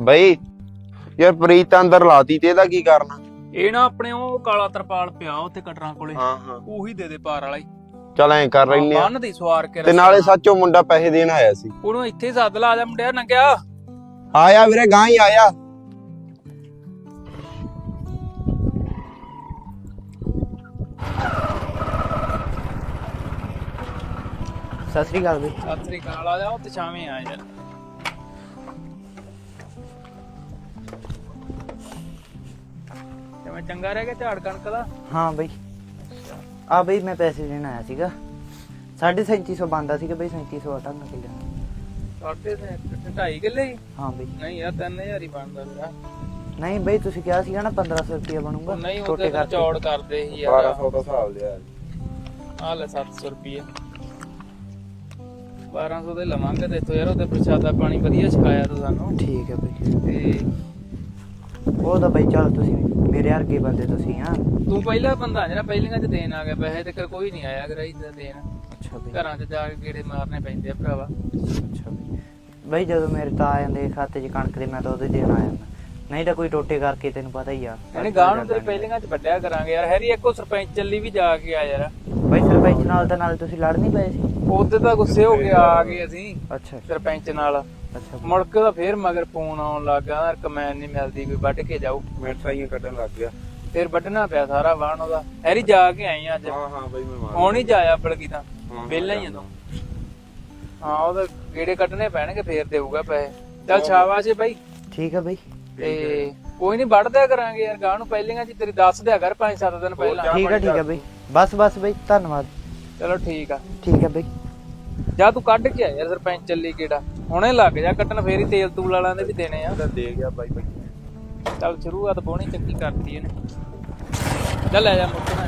ਬਈ ਯਾਰ ਪ੍ਰੀਤ ਤਾਂ ਅੰਦਰ ਲਾਤੀ ਤੇ ਇਹਦਾ ਕੀ ਕਰਨਾ ਇਹ ਨਾ ਆਪਣੇ ਉਹ ਕਾਲਾ ਤਰਪਾਲ ਪਿਆ ਉੱਥੇ ਕਟਰਾਂ ਕੋਲੇ। ਹਾਂ ਹਾਂ। ਉਹੀ ਦੇ ਦੇ ਪਾਰ ਵਾਲਾ ਹੀ। ਚਲ ਐਂ ਕਰ ਲੈਨੇ ਆ ਬੰਨ ਦੀ ਸਵਾਰ ਕੇ ਤੇ ਨਾਲੇ ਸੱਚੋ ਮੁੰਡਾ ਪੈਸੇ ਦੇਣ ਆਇਆ ਸੀ। ਉਹਨੂੰ ਇੱਥੇ ਸੱਦ ਲਾ ਆ ਜਾ ਮੁੰਡਿਆ ਨੰਗਿਆ। ਆਇਆ ਵੀਰੇ ਗਾਂ ਹੀ ਆਇਆ। ਸਤਿ ਸ੍ਰੀ ਅਕਾਲ ਬਈ ਸਤਿ ਸ੍ਰੀ ਅਕਾਲ ਆ ਜਾ ਉੱਥੇ ਛਾਵੇਂ ਆ ਯਾਰ ਚੰਗਾ ਰਹਿ ਗਿਆ ਝਾੜ ਕਣਕ ਦਾ? ਹਾਂ ਬਈ। ਆ ਬਈ ਮੈਂ ਪੈਸੇ ਦੇਣ ਆਇਆ ਸੀਗਾ। 3750 ਬੰਦਾ ਸੀਗਾ ਬਈ 3700 ਢੰਗ ਕਿੱਲੇ ਸਾਡੇ ਤੇ ਢਾਈ ਕਿੱਲੇ ਹੀ? ਹਾਂ ਬਈ। ਨਹੀਂ ਯਾਰ 3000 ਹੀ ਬਣਦਾ ਮੇਰਾ ਨਹੀਂ ਬਈ ਤੁਸੀਂ ਕਿਹਾ ਸੀਗਾ ਨਾ 1500 ਰੁਪਏ ਬਣੂਗਾ। ਨਹੀਂ ਛੋਟੇ ਉਹਦੇ ਕਰਕੇ। ਚੌੜ ਕਰਦੇ ਸੀ ਯਾਰ। 1200 ਦਾ ਹਿਸਾਬ ਲਿਆ। ਆ ਲੈ 700 ਰੁਪਏ 1200 ਦੇ ਲਵਾਂਗੇ ਤੇ ਇੱਥੋਂ ਯਾਰ ਉਹਦੇ ਪ੍ਰਸ਼ਾਦਾ ਪਾਣੀ ਵਧੀਆ ਛਕਾਇਆ ਤੂੰ ਸਾਨੂੰ। ਠੀਕ ਹੈ ਬਈ। ਤੇ ਉਹ ਤਾਂ ਬਈ ਚੱਲ ਤੁਸੀਂ ਮੇਰੇ ਵਰਗੇ ਬੰਦੇ ਤੁਸੀਂ ਹਾਂ। ਤੂੰ ਪਹਿਲਾ ਬੰਦਾ ਜਿਹੜਾ ਪਹਿਲੀਆਂ ਚ ਦੇਣ ਆ ਗਿਆ ਪੈਸੇ ਤੇ ਕਰ ਕੋਈ ਨਹੀਂ ਆਇਆ ਗਰਾਈ ਦਾ ਦੇਣ। ਅੱਛਾ ਬਈ। ਘਰਾਂ 'ਚ ਜਾ ਕੇ ਗੇੜੇ ਮਾਰਨੇ ਪੈਂਦੇ ਆ ਭਰਾਵਾ। ਅੱਛਾ ਬਈ। ਬਈ ਜਦੋਂ ਮੇਰੇ ਤਾਂ ਆ ਜਾਂਦੇ ਖਾਤੇ 'ਚ ਕਣਕ ਦੇ ਮੈਂ ਤਾਂ ਉਹਦੇ ਦੇਣ ਆ ਜਾਂਦਾ। ਨਹੀਂ ਤਾਂ ਕੋਈ ਟੋਟੇ ਕਰਕੇ ਤੈਨੂੰ ਪਤਾ ਹੀ ਆ। ਯਾਨੀ ਗਾਂ ਨੂੰ ਤੇਰੇ ਪਹਿਲੀਆਂ 'ਚ ਵੱਡਿਆ ਕਰਾਂਗੇ ਯਾਰ ਹੈਰੀ ਇੱਕੋ ਸਰਪੰਚ ਚੱਲੀ ਵੀ ਜਾ ਕੇ ਆ ਯਾਰ। ਬਈ ਸਰਪੰਚ ਨਾਲ ਤਾਂ ਨਾਲ ਤੁਸੀਂ ਲੜ ਨਹੀਂ ਪਏ ਸੀ? ਉਹਦੇ ਤਾਂ ਗੁੱਸੇ ਹੋ ਕੇ ਆ ਗਏ ਅਸੀਂ ਅੱਛਾ ਸਰਪੰਚ ਨਾਲ। ਅੱਛਾ। ਮੁੜ ਕੇ ਫੇਰ ਮਗਰ ਫੋਨ ਆਉਣ ਲੱਗਾ ਯਾਰ ਕਮੈਨ ਨਹੀਂ ਮਿਲਦੀ ਕੋਈ ਵੱਢ ਕੇ ਜਾਓ ਮਿਰਚਾਈਆਂ ਕੱਢਣ ਲੱਗ ਗਿਆ। ਫੇਰ ਵੱਢਣਾ ਪਿਆ ਸਾਰਾ ਵਾਹਣ ਉਹਦਾ। ਹੈਰੀ ਜਾ ਕੇ ਆਈ ਅੱਜ। ਹਾਂ ਹਾਂ ਬਈ ਮੈਂ ਹੁਣ ਹੀ ਜਾਇਆ ਬਲਕੀ ਤਾਂ। ਹਾਂ, ਵਿਹਲਾ ਹੀ ਆ ਤੂੰ। ਹਾਂ ਉਹਦੇ ਗੇੜੇ ਕੱਢਣੇ ਪੈਣਗੇ ਫੇਰ ਦੇਊਗਾ ਪੈਸੇ। ਚੱਲ ਸ਼ਾਬਾਸ਼ ਏ ਬਾਈ। ਠੀਕ ਹੈ ਬਈ। ਤੇ ਕੋਈ ਨਹੀਂ ਵੱਢਦਿਆ ਕਰਾਂਗੇ ਯਾਰ ਗਾਂ ਨੂੰ ਪਹਿਲੀਆਂ ਚ ਤੇਰੀ ਦੱਸ ਦਿਆ ਕਰ 5-7 ਦਿਨ ਪਹਿਲਾਂ। ਠੀਕ ਹੈ ਠੀਕ ਹੈ ਬਈ। ਬਸ ਬਸ ਬਈ ਧੰਨਵਾਦ। ਚਲੋ ਠੀਕ ਆ। ਠੀਕ ਹੈ ਬਈ। ਜਾ ਤੂੰ ਕੱਢ ਕੇ ਆ ਯਾਰ ਸਰਪੰਚ ਚੱਲੀ ਕਿਹੜਾ ਹੁਣੇ ਲੱਗ ਜਾ ਕੱਟਣ ਫੇਰ ਹੀ ਤੇਲ ਤੂਲ ਵਾਲਿਆਂ ਦੇ ਵੀ ਦੇਣੇ ਆ। ਦੇ ਗਿਆ ਬਾਈ ਬਾਈ। ਚੱਲ ਸ਼ੁਰੂਆਤ ਬੋਣੀ ਚੰਗੀ ਕਰਤੀ ਇਹਨੇ। ਚੱਲ ਲੈ ਜਾ ਮੁੱਕਣਾ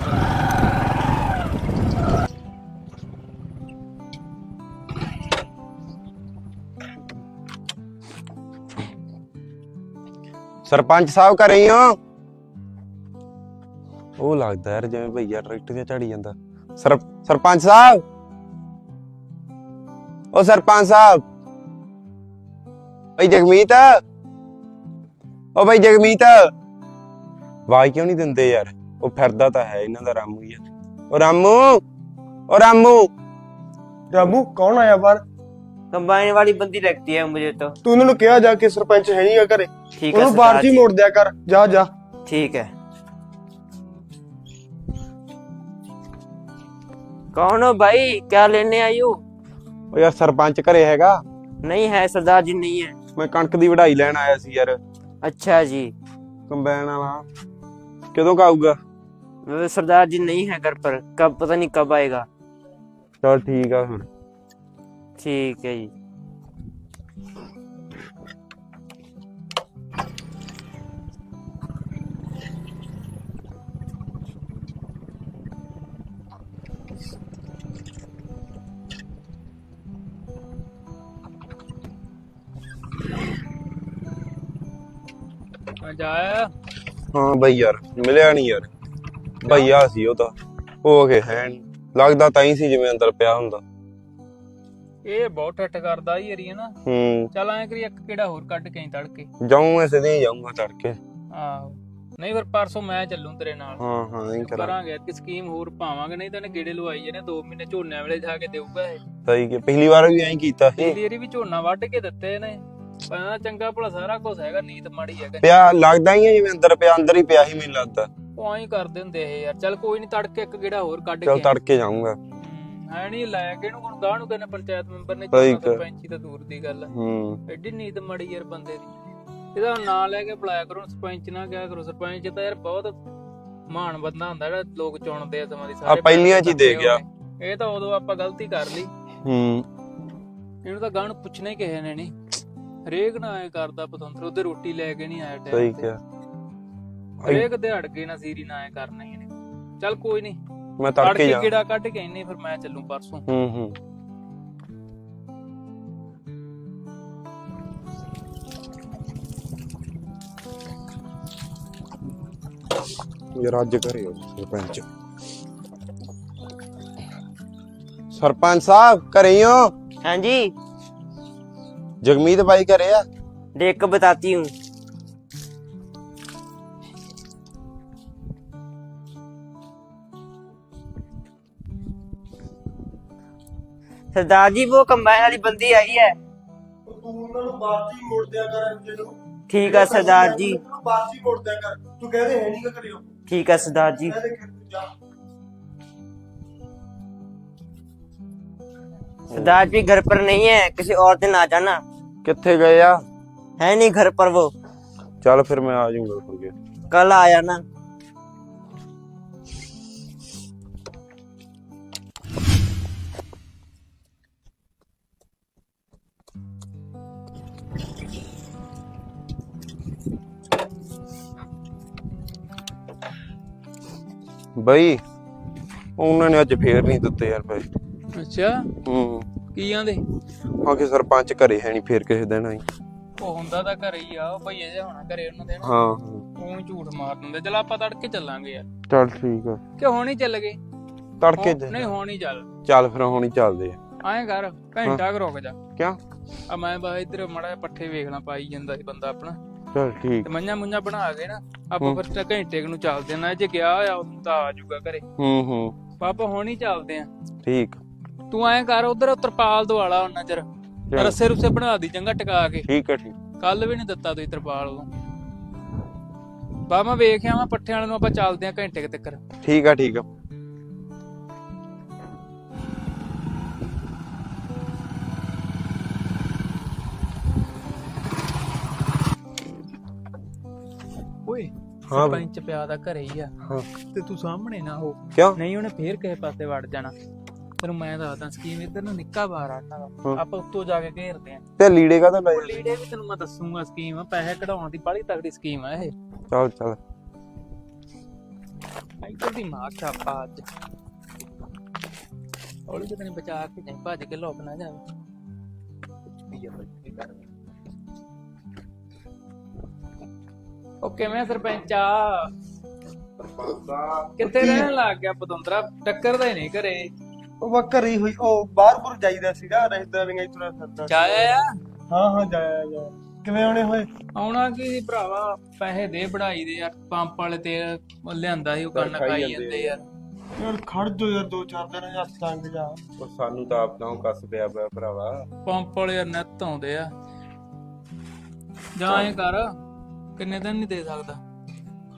ਸਰਪੰਚ ਸਾਹਿਬ ਘਰੇ ਹੀ ਹੋ? ਉਹ ਲੱਗਦਾ ਯਾਰ ਜਿਵੇਂ ਭਈਆ ਟਰੈਕਟਰ ਤੇ ਝਾੜੀ ਜਾਂਦਾ ਸਰ ਸਰਪੰਚ ਸਾਹਿਬ ਉਹ ਸਰਪੰਚ ਸਾਹਿਬ ਭਾਈ ਜਗਮੀਤ ਉਹ ਭਾਈ ਜਗਮੀਤ ਆਵਾਜ਼ ਕਿਉਂ ਨਹੀਂ ਦਿੰਦੇ ਯਾਰ ਉਹ ਫਿਰਦਾ ਤਾਂ ਹੈ ਇਹਨਾਂ ਦਾ ਰਾਮੂ ਹੀ ਆ ਉਹ ਰਾਮੂ ਉਹ ਰਾਮੂ रामू कौन आया बाहर ਕੰਬਾਈਨ ਵਾਲੀ ਬੰਦੀ ਲੱਗਦੀ ਹੈ ਮੁਝੇ तो तू उन्होंने कहा जाके सरपंच है नहीं करे ठीक है उन्होंने बाहर सरदार ही जी मोड़ दिया कर जा जा ठीक है कौन हो भाई क्या लेने आई हो ਉਹ ਯਾਰ ਸਰਪੰਚ ਘਰੇ ਹੈਗਾ नहीं है सरदार जी नहीं है ਮੈਂ ਕਣਕ ਦੀ ਵਢਾਈ ਲੈਣ ਆਇਆ ਸੀ ਯਾਰ अच्छा जी ਕੰਬਾਈਨ ਵਾਲਾ ਕਦੋਂ ਕੁ ਆਊਗਾ वो सरदार जी नहीं है घर पर कब पता नहीं कब आएगा ਚਲ ਠੀਕ ਆ ਫਿਰ ठीक है जी ਜਾਇਆ ਹਾਂ ਬਈ ਯਾਰ ਮਿਲਿਆ ਨਹੀਂ ਯਾਰ। ਭਈਆ ਸੀ ਉਹ ਤਾਂ ਹੋ ਕੇ ਹੈ ਨੀ। ਲੱਗਦਾ ਤਾਂ ਹੀ ਸੀ ਜਿਵੇਂ ਅੰਦਰ ਪਿਆ ਹੁੰਦਾ। ਇਹ ਬਹੁਤ ਠੱਠ ਕਰਦਾ ਹੀ ਏਰੀਆ ਨਾ ਹੂੰ। ਚੱਲ ਐਂ ਕਰੀ ਇੱਕ ਕਿਹੜਾ ਹੋਰ ਕੱਢ ਕੇ ਆਈ ਤੜਕੇ? ਜਾਊਂ ਐ ਸਿੱਧੇ ਹੀ ਜਾਊਂਗਾ ਤੜਕੇ। ਆਹੋ। ਨਹੀਂ ਫਿਰ ਪਰਸੋਂ ਮੈਂ ਚੱਲੂ ਤੇਰੇ ਨਾਲ। ਹਾਂ ਹਾਂ ਨਹੀਂ ਕਰਾਂ ਕਰਾਂਗੇ। ਕਿ ਸਕੀਮ ਹੋਰ ਪਾਵਾਂਗੇ ਨਹੀਂ ਤਾਂ ਇਹਨੇ ਗੇੜੇ ਲਵਾਈ ਜਾਣੇ 2 ਮਹੀਨੇ ਝੋਨੇ ਵੇਲੇ ਜਾ ਕੇ ਦੇਊਗਾ ਇਹ। ਸਹੀ ਕਿ ਪਿਛਲੀ ਵਾਰ ਵੀ ਐਂ ਕੀਤਾ ਸੀ। ਪਿਛਲੀ ਵਾਰੀ ਵੀ ਝੋਨਾ ਵੱਢ ਕੇ ਦਿੱਤੇ ਨੇ ਪਰ ਚੰਗਾ ਭਲਾ ਸਾਰਾ ਕੁਝ ਹੈਗਾ ਨੀਤ ਮਾੜੀ ਹੈਗਾ ਪਿਆ ਲੱਗਦਾ ਹੀ ਹੈ ਜਿਵੇਂ ਅੰਦਰ ਪਿਆ ਅੰਦਰ ਹੀ ਪਿਆ ਹੀ ਮੈਨੂੰ ਲੱਗਦਾ। ਉਹ ਐਂ ਹੀ ਕਰਦੇ ਹੁੰਦੇ ਇਹ ਯਾਰ ਚੱਲ ਕੋਈ ਨਹੀਂ ਤੜਕੇ ਇੱਕ ਗੇੜਾ ਹੋਰ ਕੱਢ ਕੇ ਚਲ। ਤੜਕੇ ਜਾਊਂਗਾ। ਹੈ ਨਹੀਂ ਲੈ ਕੇ ਇਹਨੂੰ ਹੁਣ ਗਾਹ ਨੂੰ ਕਹਿੰਦੇ ਪੰਚਾਇਤ ਮੈਂਬਰ ਨੇ ਸਹੀ। ਸਰਪੰਚੀ ਤਾਂ ਦੂਰ ਦੀ ਗੱਲ ਆ। ਹੂੰ। ਐਡੀ ਨੀਤ ਮਾੜੀ ਯਾਰ ਬੰਦੇ ਦੀ। ਇਹਦਾ ਨਾਂ ਲੈ ਕੇ ਬੁਲਾਇਆ ਕਰੋ ਸਰਪੰਚ ਨਾ ਕਿਹਾ ਕਰੋ ਸਰਪੰਚ ਤਾਂ ਯਾਰ ਬਹੁਤ ਮਾਣ ਬੰਦਾ ਹੁੰਦਾ ਜਿਹੜਾ ਲੋਕ ਚੁਣਦੇ ਆ ਸਮਾਂ ਦੀ ਸਾਰੇ ਪਹਿਲੀਆਂ 'ਚ ਹੀ ਦੇ ਗਿਆ। ਇਹ ਤਾਂ ਉਦੋਂ ਆਪਾਂ ਗਲਤੀ ਕਰ ਲਈ। ਹੂੰ। ਇਹਨੂੰ ਤਾਂ ਗਾਣ ਪੁੱਛਣਾ ਹੀ ਕਿਸੇ ਨੇ ਨਹੀਂ ਹਰੇਕ ਨਾ ਐ ਕਰਦਾ ਪਤੰਤਰ ਉਹਦੇ ਰੋਟੀ ਲੈ ਕੇ ਨਹੀਂ ਆਇਆ ਸਹੀ ਟਾਈਮ ਤੇ। ਕਿਹਾ। ਹਰੇਕ ਦਿਹਾੜ ਕੇ ਨਾ ਸੀਰੀ ਨਾ ਐ ਕਰਨਾ ਹੀ ਇਹਨੇ। ਚੱਲ ਕੋਈ ਨਹੀਂ ਮੈਂ ਤੜਕੇ ਤੜਕੇ ਜਾ ਕਿਹੜਾ ਕੱਢ ਕੇ ਆਈਨੇ ਫਿਰ ਮੈਂ ਚੱਲੂ ਪਰਸੋਂ। ਹੂੰ ਹੂੰ। ਯਾਰ ਅੱਜ ਘਰੇ ਹੋ ਸਰਪੰਚ। ਸਰਪੰਚ ਸਾਹਿਬ ਘਰੇ ਹੀ ਹੋ? हाँ जी ਜਗਮੀਤ ਬਾਈ ਘਰੇ ਆ देख कर बताती हूँ सरदार जी वो कंबाइन वाली बंदी आई है ਤੂੰ ਉਹਨਾਂ ਨੂੰ ਬਾਤੀ ਮੋੜ ਦਿਆ ਕਰ ਅੰਜੇ ਨੂੰ ठीक है सरदार जी ਬਾਤੀ ਮੋੜ ਦਿਆ ਕਰ ਤੂੰ ਕਹਦੇ ਹੈ ਨਹੀਂ ਕਿ ਕਰਿਓ ठीक है सरदार जी ਕਹਦੇ ਕਿ ਤੂੰ ਜਾ सरदार जी घर पर नहीं है किसी और दिन आ जाना ਕਿੱਥੇ ਗਏ ਆ है नहीं घर पर वो ਚੱਲ ਫਿਰ ਮੈਂ ਆ ਜਾਊਂਗਾ ਫਿਰ कल आ जाना ਬਈ ਉਹਨਾਂ ਨੇ ਅੱਜ ਫੇਰ ਨਹੀਂ ਦਿੱਤੇ ਯਾਰ ਪੈਸੇ ਅੱਛਾ ਹੂੰ ਕੀ ਆਂਦੇ? ਆ ਕਿ ਸਰਪੰਚ ਘਰੇ ਹੈ ਨਹੀਂ ਫੇਰ ਕਿਸੇ ਦਿਨ ਆਈ। ਉਹ ਹੁੰਦਾ ਤਾਂ ਘਰੇ ਹੀ ਆ ਉਹ ਭਈਏ ਜਿਹਾ ਹੋਣਾ ਘਰੇ ਉਹਨਾਂ ਦੇ ਨਾ ਹਾਂ। ਉਹ ਝੂਠ ਮਾਰ ਦਿੰਦੇ ਚਲ ਆਪਾਂ ਤੜਕੇ ਚੱਲਾਂਗੇ ਯਾਰ। ਚੱਲ ਠੀਕ ਆ। ਕਿ ਹੁਣ ਹੀ ਚੱਲ ਗਏ? ਤੜਕੇ ਹੁਣ- ਨਹੀਂ ਹੁਣ ਹੀ ਚੱਲ। ਚੱਲ ਫਿਰ ਹੁਣ ਹੀ ਚੱਲਦੇ ਆ। ਆਏ ਕਰ ਘੰਟਾ ਕੁ ਰੁਕ ਜਾ। ਕਿਆ? ਆ ਮੈਂ ਬਾ ਇੱਧਰ ਮੜਾ ਪੱਠੇ ਵੇਖਣਾ ਪਾਈ ਜਾਂਦਾ ਸੀ ਬੰਦਾ ਆਪਣਾ। ਚੱਲ ਠੀਕ। ਤੇ ਮੰਝਾਂ ਮੁੰਝਾਂ ਬਣਾ ਕੇ ਨਾ ਆਪਾਂ ਫਿਰ ਤਾਂ ਘੰਟੇ ਕੁ ਨੂੰ ਚੱਲਦੇ ਨਾ ਜੇ ਗਿਆ ਆ ਉਦੋਂ ਤਾਂ ਆ ਜਾਊਗਾ ਘਰੇ। ਹੂੰ ਹੂੰ। ਪਾਪਾ ਹੁਣ ਹੀ ਚੱਲਦੇ ਆ। ਠੀਕ। ਤੂੰ ਐਂ ਕਰ ਉਧਰ ਤਰਪਾਲ ਦਵਾਲਾ ਉਹਨਾਂ ਚਿਰ। ਰੱਸੇ ਰੁੱਸੇ ਬਣਾ ਦੀ ਚੰਗਾ ਟਿਕਾ ਕੇ। ਠੀਕ ਆ ਠੀਕ। ਕੱਲ ਵੀ ਨਹੀਂ ਦਿੱਤਾ ਤੁਸੀਂ ਤਰਪਾਲ ਉਦੋਂ ਬਾ ਮੈਂ ਵੇਖਿਆ ਮੈਂ ਪੱਠਿਆਂ ਵਾਲੇ ਨੂੰ ਆਪਾਂ ਚੱਲਦੇ ਆ ਘੰਟੇ ਕੁ ਤੱਕ ਠੀਕ ਆ ਠੀਕ ਆ। ਓਏ ਹਾਂ ਬਈ। ਸਰਪੰਚ ਪਿਆ ਦਾ ਘਰੇ ਹੀ ਆ। ਹਾਂ। ਤੇ ਤੂੰ ਸਾਹਮਣੇ ਨਾ ਹੋ। ਕਿਉਂ? ਨਹੀਂ ਉਹਨੇ ਫੇਰ ਕਿਸੇ ਪਾਸੇ ਵੜ ਜਾਣਾ। ਤੈਨੂੰ ਮੈਂ ਦੱਸਦਾ ਸਕੀਮ ਇੱਧਰ ਨੂੰ ਨਿੱਕਾ ਆ ਦਾ। ਹਾਂ। ਆਪਾਂ ਉੱਤੋਂ ਜਾ ਕੇ ਘੇਰਦੇ ਆ। ਤੇ ਲੀੜੇ ਕਾ ਤਾਂ ਲੈ ਉਹ ਲੀੜੇ ਵੀ ਤੈਨੂੰ ਮੈਂ ਦੱਸੂਗਾ ਸਕੀਮ ਪੈਸੇ ਕਢਾਉਣ ਦੀ ਬੜੀ ਤਗੜੀ ਸਕੀਮ ਆ ਇਹ। ਚੱਲ ਚੱਲ। ਇੱਧਰ ਦੀ ਮਾਂ ਛਾਪਾ ਅੱਜ। ਹੌਲੀ ਜਿਹੀ ਤੈਨੂੰ ਬਚਾ ਕੇ ਨਹੀਂ ਭੱਜ ਕੇ ਲੋਕ ਨਾ ਜਾਵੇ। ਓਕੇ ਮੈਂ ਸਰਪੰਚਾ ਕਿੱਥੇ ਰਹਿਣ ਲੱਗ ਗਿਆ? ਪਤੰਦਰਾ ਟੱਕਰਦਾ ਹੀ ਨਹੀਂ ਘਰੇ। ਉਹ ਵਾ ਘਰੇ ਹੀ ਹੋਈ ਉਹ ਬਾਹਰ ਬੁਰ ਜਾਈਦਾ ਸੀਗਾ ਰਿਸ਼ਤੇਦਾਰੀਆਂ ਹੀ ਤੁਰਿਆ ਫਿਰਦਾ ਚਾਇਆ ਆ? ਹਾਂ ਹਾਂ ਜਾਇਆ ਜਾ ਕਿਵੇਂ ਆਉਣੇ ਹੋਏ? ਆਉਣਾ ਕੀ ਸੀ ਭਰਾਵਾ ਪੈਸੇ ਦੇ ਬੜਾਈ ਦੇ ਯਾਰ ਪੰਪ ਵਾਲੇ ਤੇਲ ਉਹ ਲਿਆਂਦਾ ਸੀ ਉਹ ਕੰਨ ਖਾਈ ਖਾਈ ਜਾਂਦੇ ਜਾਂਦੇ ਯਾਰ। ਯਾਰ ਖੜ ਜੋ ਯਾਰ ਦੋ ਚਾਰ ਦਿਨ ਹੱਥ ਤੰਗ ਜਾ। ਉਹ ਸਾਨੂੰ ਤਾਂ ਆਪ ਤਾਂ ਕੱਸ ਪਿਆ ਪਿਆ ਭਰਾਵਾ। ਪੰਪ ਵਾਲੇ ਯਾਰ ਨੱਤ ਆਉਂਦੇ ਆ। ਜਾਂ ਐ ਕਰ ਕਿੰਨੇ ਦਿਨ ਨਹੀਂ ਦੇ ਸਕਦਾ?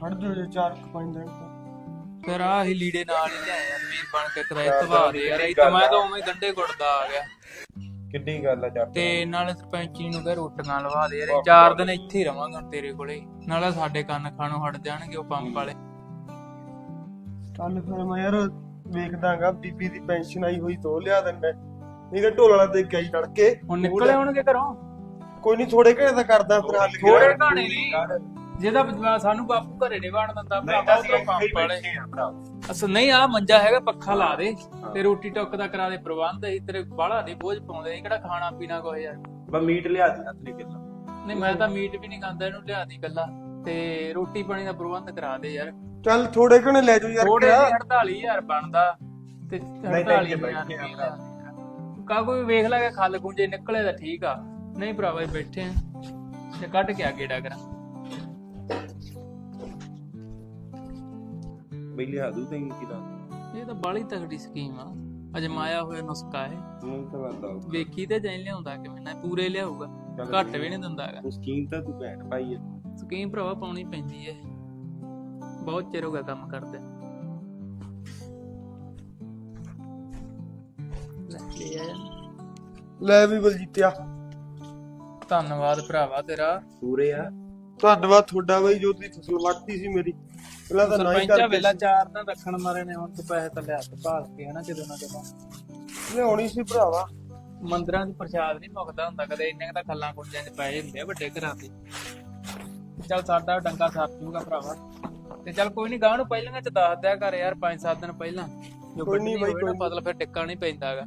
ਖੜ ਜੋ ਜੇ ਚਾਰ ਕੁ ਪੰਜ ਦਿਨ। ਤੋਂ। ਫਿਰ ਆ ਹੀ ਲੀੜੇ ਨਾਲ ਹੀ ਲਿਆਇਆ ਵੀਰ ਬਣ ਕੇ ਕਰਾਇ ਤਵਾ ਦੇ ਯਾਰ ਇਹ ਤਾਂ ਮੈਂ ਤਾਂ ਉਵੇਂ ਹੀ ਗੰਡੇ ਗੁੱਟਦਾ ਆ ਗਿਆ। ਕਿੱਡੀ ਗੱਲ ਆ ਚੱਕ ਤੇ ਨਾਲੇ ਸਰਪੰਚੀ ਨੂੰ ਕਹ ਰੋਟੀਆਂ ਲਵਾ ਦੇ ਯਾਰ ਇਹ ਚਾਰ ਦਿਨ ਇੱਥੇ ਹੀ ਰਵਾਂਗੇ ਤੇਰੇ ਕੋਲੇ ਹੀ। ਨਾਲੇ ਸਾਡੇ ਕੰਨ ਖਾਣੋਂ ਹਟ ਜਾਣਗੇ ਉਹ ਪੰਪ ਵਾਲੇ। ਚੱਲ ਫਿਰ ਮੈਂ ਯਾਰ ਵੇਖਦਾਗਾ ਬੀਬੀ ਦੀ ਪੈਨਸ਼ਨ ਆਈ ਹੋਈ ਤੋਂ ਲਿਆ ਦਿੰਦਾ। ਨਹੀਂ ਤਾਂ ਢੋਲ ਵਾਲਾ ਦੇ ਕੇ ਆਈ ਤੜਕੇ। ਹੁਣ ਨਿਕਲੇ ਹੋਣਗੇ ਘਰੋਂ? ਕੋਈ ਨਹੀਂ ਥੋੜੇ ਘਣੇ ਦਾ ਕਰਦਾ ਫਿਰ ਹੱਲ ਥੋੜੇ ਘਾਣੇ ਨਹੀਂ। ਜਿਹਦਾ ਵਿਦਵਾ- ਸਾਨੂੰ ਬਾਪੂ ਘਰੇ ਨਹੀਂ ਵੜਨ ਦਿੰਦਾ ਭਰਾਵਾ ਉਹ ਪੰਪ ਵਾਲੇ। ਅਸ ਨਹੀਂ ਆ ਮੰਜਾ ਹੈਗਾ ਪੱਖਾ ਲਾ ਦੇ ਤੇ ਰੋਟੀ ਟੁੱਕ ਦਾ ਕਰਾ ਦੇ ਪ੍ਰਬੰਧ ਅਸੀਂ ਤੇਰੇ ਬਾਹਲਾ ਨਹੀਂ ਬੋਝ ਪਾਉਂਦੇ ਅਸੀਂ ਕਿਹੜਾ ਖਾਣਾ ਪੀਣਾ ਕੋਈ ਯਾਰ। ਬਾ ਮੀਟ ਲਿਆ ਦੇ ਅਸਲੀ ਕਿਲੋ। ਨਹੀਂ ਮੈਂ ਤਾਂ ਮੀਟ ਵੀ ਨਹੀਂ ਖਾਂਦਾ ਇਹਨੂੰ ਲਿਆ ਦੀ ਗੱਲਾਂ ਤੇ ਰੋਟੀ ਪਾਣੀ ਦਾ ਪ੍ਰਬੰਧ ਕਰਾ ਦੇ ਯਾਰ। ਚੱਲ ਥੋੜੇ ਘਣੇ ਲੈ ਜਾਓ ਯਾਰ ਥੋੜੇ ਕਿਆ? ਜਿਹੇ 48000 ਬਣਦਾ ਤੇ 48000 ਕਾ ਕੋਈ ਵੇਖ ਲੈ ਕੇ ਖੱਲ ਗੁੰਜੇ ਨਿਕਲੇ ਤਾਂ ਠੀਕ ਆ ਨਹੀਂ ਭਰਾਵਾ ਇਹ ਬੈਠੇ ਆ ਤੇ ਕੱਢ ਕੇ ਆ ਗੇੜਾ ਕਰਾਂ। ਬਈ ਲਿਆ ਦੂ ਤੈਨੂੰ ਕੀ ਦਾ ਇਹ ਤਾਂ ਬਾਲੀ ਤਗੜੀ ਸਕੀਮ ਆ। ਅਜਮਾਇਆ ਹੋਇਆ ਨੁਸਖਾ ਹੈ ਮੈਨੂੰ ਤਾਂ ਲੱਗਦਾ ਵੇਖੀ ਤੇ ਜਾਈ ਲਿਆਉਂਦਾ ਕਿਵੇਂ ਨਾ ਪੂਰੇ ਲਿਆਊਗਾ। ਘੱਟ ਵੀ ਨਹੀਂ ਦਿੰਦਾ ਹੈਗਾ। ਸਕੀਮ ਤਾਂ ਤੂੰ ਭੈਣ ਪਾਈ ਆ। ਸਕੀਮ ਭਰਾਵਾ ਪਾਉਣੀ ਪੈਂਦੀ ਹੈ ਬਹੁਤ ਚਿਰ ਹੋ ਗਿਆ ਕੰਮ ਕਰਦੇ। ਲੈ ਵੀ ਬਲਜੀਤਿਆ। ਧੰਨਵਾਦ ਭਰਾਵਾ ਤੇਰਾ। ਪੂਰੇ ਆ। ਧੰਨਵਾਦ ਤੁਹਾਡਾ ਬਈ ਜੋ ਤੁਸੀਂ ਫਸਲ ਸੀ ਮੇਰੀ। ਪਹਿਲਾਂ ਤਾਂ ਨਾ ਹੀ ਸਰਪੰਚਾ ਕਰਕੇ ਵੇਲਾ ਚਾਰ ਤਾਂ ਰੱਖਣ ਮਾਰੇ ਨੇ ਹੁਣ ਤੂੰ ਪੈਸੇ ਤਾਂ ਲਿਆ ਕੇ ਭਾਲ ਕੇ ਹਨਾ ਜਦੋਂ ਨਾ ਜਦੋਂ ਲਿਆਉਣੀ ਸੀ ਭਰਾਵਾ। ਮੰਦਰਾਂ 'ਚ ਪ੍ਰਸ਼ਾਦ ਨਹੀਂ ਮੁੱਕਦਾ ਹੁੰਦਾ ਕਦੇ ਇੰਨੇ ਕੁ ਤਾਂ ਖੱਲਾਂ ਕੁੰਜਾਂ 'ਚ ਪਏ ਹੁੰਦੇ ਆ ਵੱਡੇ ਘਰਾਂ ਦੇ। ਚੱਲ ਸਾਡਾ ਡੰਗਾ ਸਰ ਜੂਗਾ ਭਰਾਵਾ। ਤੇ ਚੱਲ ਕੋਈ ਨਹੀਂ ਗਾਂ ਨੂੰ ਪਹਿਲਾਂ ਚ ਦੱਸ ਦਿਆ ਕਰ ਯਾਰ 5-7 ਦਿਨ ਪਹਿਲਾਂ। ਜੋ ਕੋਈ ਨੀ ਬਾਈ, ਕੋਈ ਨੀ। ਮਤਲਬ ਫਿਰ ਟਿੱਕਾ ਨਹੀਂ ਪੈਂਦਾਗਾ।